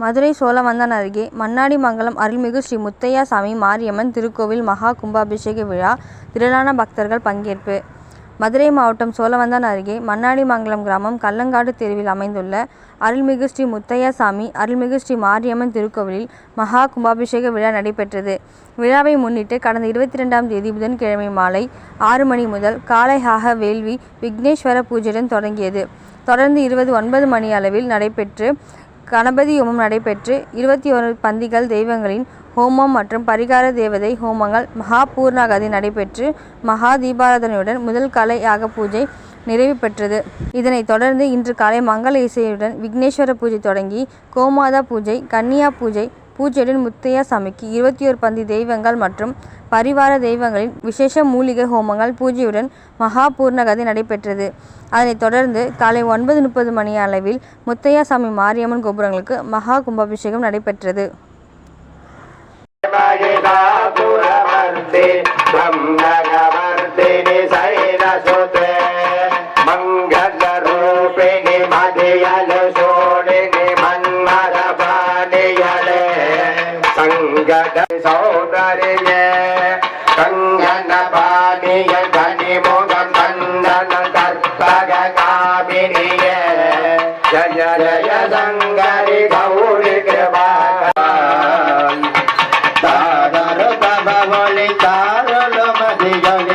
மதுரை சோழவந்தான் அருகே மண்ணாடிமங்கலம் அருள்மிகு ஸ்ரீ முத்தையா சாமி மாரியம்மன் திருக்கோவில் மகா கும்பாபிஷேக விழா திரளான பக்தர்கள் பங்கேற்பு மதுரை மாவட்டம் சோழவந்தான் அருகே மண்ணாடிமங்கலம் கிராமம் கல்லங்காடு தெருவில் அமைந்துள்ள அருள்மிகு ஸ்ரீ முத்தையா சாமி அருள்மிகு ஸ்ரீ மாரியம்மன் திருக்கோவிலில் மகா கும்பாபிஷேக விழா நடைபெற்றது. விழாவை முன்னிட்டு கடந்த இருபத்தி ரெண்டாம் தேதி புதன்கிழமை மாலை ஆறு மணி முதல் காளையாக வேள்வி விக்னேஸ்வர பூஜையுடன் தொடங்கியது. தொடர்ந்து இருபது ஒன்பது மணி அளவில் நடைபெற்று கணபதி ஹோமம் நடைபெற்று இருபத்தி ஒரு பந்திகள் தெய்வங்களின் ஹோமம் மற்றும் பரிகார தேவதை ஹோமங்கள் மகா பூர்ணாகதி நடைபெற்று மகா தீபாராதனையுடன் முதல் கலை யாக பூஜை நிறைவு பெற்றது. இதனைத் தொடர்ந்து இன்று காலை மங்கள இசையுடன் விக்னேஸ்வர பூஜை தொடங்கி கோமாதா பூஜை கன்னியா பூஜை பூஜையுடன் முத்தையாசாமிக்கு இருபத்தொரு பந்தி தெய்வங்கள் மற்றும் பரிவார தெய்வங்களின் விசேஷ மூலிகை ஹோமங்கள் பூஜையுடன் மகா பூர்ணகதி நடைபெற்றது. அதனைத் தொடர்ந்து காலை ஒன்பது முப்பது மணி அளவில் முத்தையாசாமி மாரியம்மன் கோபுரங்களுக்கு மகா கும்பாபிஷேகம் நடைபெற்றது. சௌந்தரியே கங்கணபாணிய கனிமுகம் மந்தன கற்பக காமினியே. ஜய ஜய சங்கரி கௌரி கிருபா தாரரு பவலி தாரலு மதியலி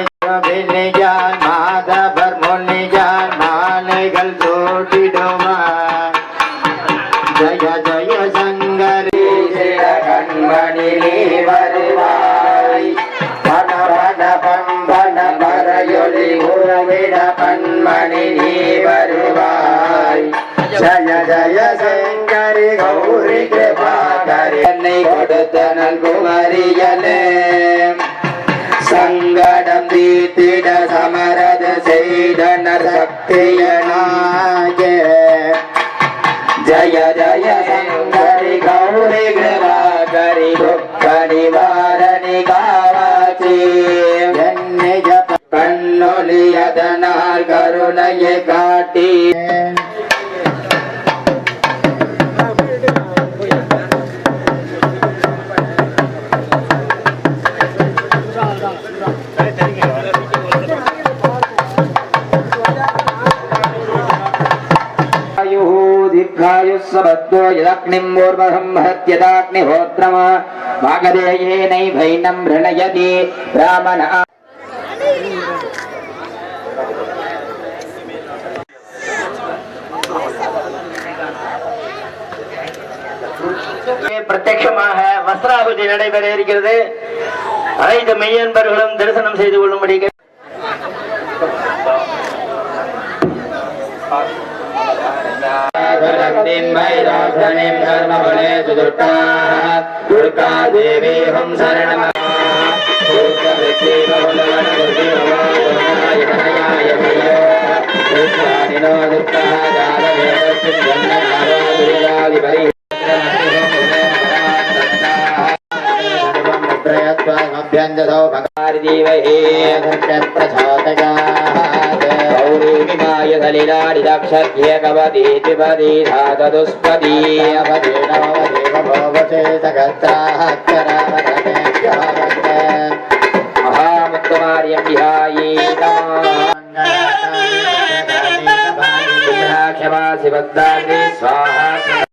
பம்பன மறையொலி ஓவிட பன்மணி நீ வருவாய். ஜய ஜய சங்கரி கௌரி கிருபாகரி. என்னை கொடுத்த நல்குமரியலே சங்கடம் தீத்திட சமரது செய்தனர் சக்தியனாய் கண்ணொலி அதனால் கருணையை காட்டி యుస్సబద్ధో యదగ్నిమూర్మహం మహత్యదాగ్నిహోత్రమ వాగదేయేనైవైనం వృణయతి బ్రాహ్మణ வஸ்திராபதி நடைபெற இருக்கிறது அனைத்து மெய்யன்பர்களும் தரிசனம் செய்து கொள்ளும்படி கேட்டு- भक्तिन्मयदासनिं धर्मबले सुदुष्टाः दुर्गा देवी हम शरणम अभ्यञ्जसौ भगारिजीवहे प्रचोदयात् गौरीमिमाय सलिलाडिदक्षर्घ्यकवती त्रिपदी धातदुष्पदी अवधि नवदेव भोगचेतगत्राः महामुत्तमार्यं विहायी क्षमा शिवद्दाग्नि स्वाहा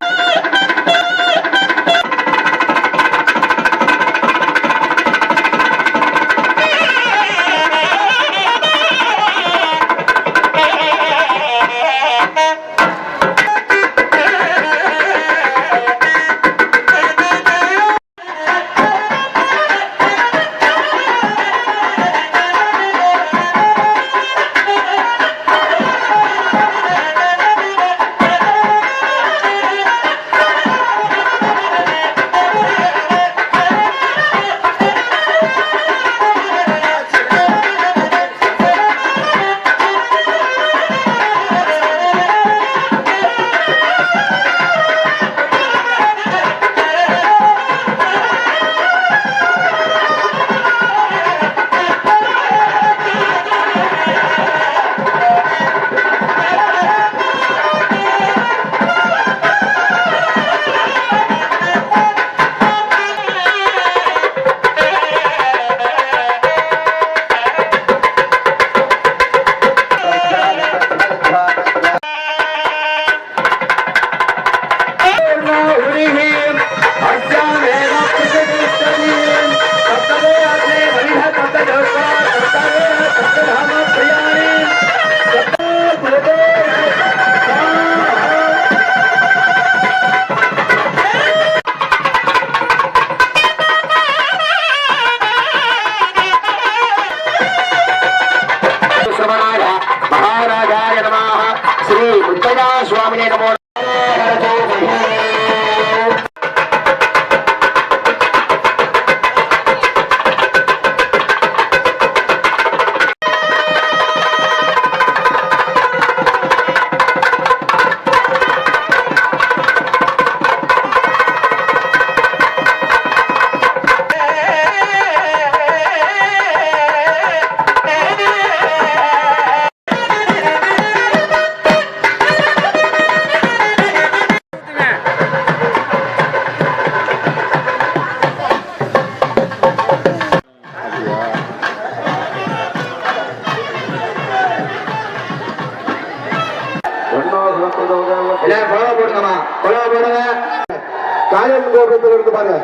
இருந்து பாருங்க.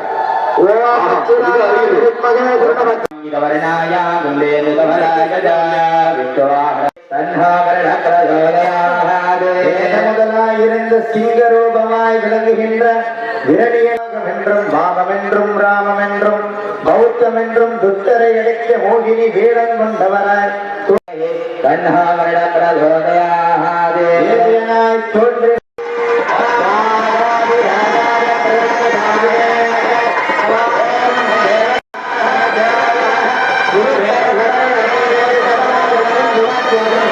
ஓம் சச்சிதானந்த வித்மகே குருணமத் முதலாய் இருந்த சிங்கரூபமாய் விளங்குகின்ற விரணியம் என்றும் பாவம் என்றும் ராமம் என்றும் பௌத்தம் என்றும் துத்தரை அடைக்க மோகினி வீரம் கொண்டவராய் தேவியனாய் தோன்றி Thank you.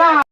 Allah.